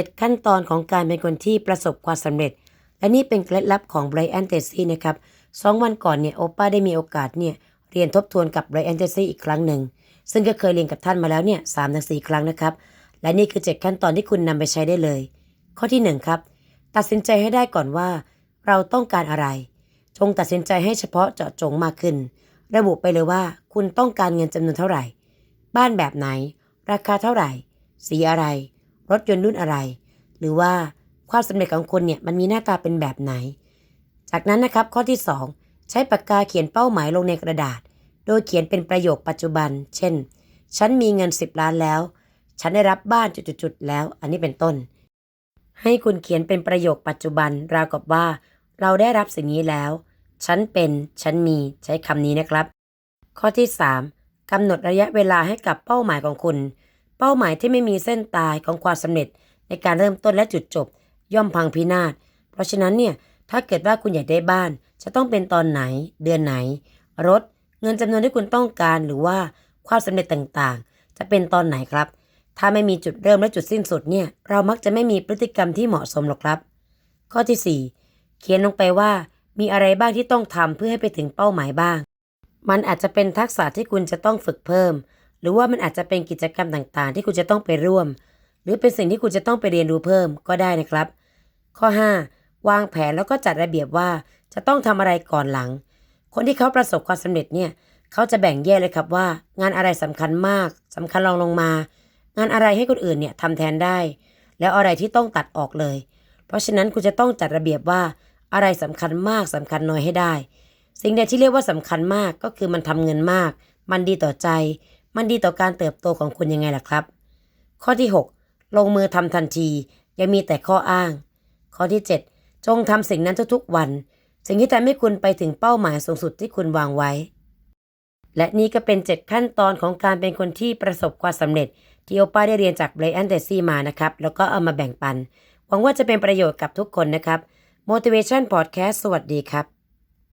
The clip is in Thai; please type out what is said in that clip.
7 ขั้นตอนของการเป็นคนที่ประสบความสำเร็จ และนี่เป็นเคล็ดลับของไบรอันเตซี่นะครับสองวันก่อนเนี่ยโอป้าได้มีโอกาสเนี่ยเรียนทบทวนกับไบรอันเตซี่อีกครั้งหนึ่ง ซึ่งก็เคยเรียนกับท่านมาแล้วเนี่ยสามถึงสี่ครั้งนะครับ และนี่คือ 7 ขั้นตอนที่คุณนำไปใช้ได้เลย ข้อที่ 1 ครับ ตัดสินใจให้ได้ก่อนว่า เราต้องการอะไร จงตัดสินใจให้เฉพาะเจาะจงมากขึ้น ระบุไปเลยว่า คุณต้องการเงินจำนวนเท่าไหร่ บ้านแบบไหน ราคาเท่าไหร่ สีอะไร รถยนต์รุ่นอะไร หรือว่าความสำเร็จของคุณเนี่ยมันมีหน้าตาเป็นแบบไหน จากนั้นนะครับข้อที่ 2 ใช้ปากกาเขียนเป้าหมายลงในกระดาษ โดยเขียนเป็นประโยคปัจจุบัน เช่น ฉันมีเงิน 10 ล้านแล้ว ฉันได้รับบ้านจุดๆแล้ว อันนี้เป็นต้น ให้คุณเขียนเป็นประโยคปัจจุบันราวกับว่า เราได้รับสิ่งนี้แล้ว ฉันเป็น ฉันมีใช้คำนี้นะครับ ข้อที่ 3กำหนดระยะเวลาให้กับเป้าหมายของคุณ เป้าหมายที่ไม่มีเส้นตายของความสำเร็จในการเริ่มต้นและจุดจบ ย่อมพังพินาศ เพราะฉะนั้นเนี่ยถ้าเกิดว่าคุณอยากได้บ้าน จะต้องเป็นตอนไหน เดือนไหน รถ เงินจำนวนที่คุณต้องการหรือว่าความสำเร็จต่างๆ จะเป็นตอนไหนครับ ถ้าไม่มีจุดเริ่มและจุดสิ้นสุดเนี่ยเรามักจะไม่มีพฤติกรรมที่เหมาะสมหรอกครับ ข้อที่ 4 เขียนลงไปว่ามีอะไรบ้างที่ต้องทำเพื่อให้ไปถึงเป้าหมายบ้าง มันอาจจะเป็นทักษะที่คุณจะต้องฝึกเพิ่ม หรือว่ามันอาจจะเป็นกิจกรรมต่างๆ ที่คุณจะต้องไปร่วม หรือเป็นสิ่งที่คุณจะต้องไปเรียนรู้เพิ่มก็ได้นะครับ ข้อ 5 วางแผนแล้วก็จัดระเบียบว่าจะต้องทำอะไรก่อนหลัง คนที่เขาประสบความสำเร็จเนี่ยเขาจะแบ่งแยกเลยครับว่า งานอะไรสำคัญมากสำคัญรองลงมา งานอะไรให้คนอื่นเนี่ยทำแทนได้ แล้วอะไรที่ต้องตัดออกเลย เพราะฉะนั้นคุณจะต้องจัดระเบียบว่าอะไรสำคัญมากสำคัญน้อยให้ได้ สิ่งใดที่เรียกว่าสำคัญมากก็คือมันทำเงินมาก มันดีต่อใจ มันดีต่อการเติบโตของคุณยังไงล่ะครับ ข้อที่ 6 ลงมือทำทันที อย่ามีแต่ข้ออ้าง ข้อที่ 7 จงทำสิ่งนั้นทุกๆวัน สิ่งที่ทำให้คุณไปถึงเป้าหมายสูงสุดที่คุณวางไว้ และนี่ก็เป็น 7 ขั้นตอนของการเป็นคนที่ประสบความสำเร็จ ที่โอป้าได้เรียนจากไบรอันเดซี่มานะครับ แล้วก็เอามาแบ่งปัน หวังว่าจะเป็นประโยชน์กับทุกคนนะครับ Motivation Podcast สวัสดีครับ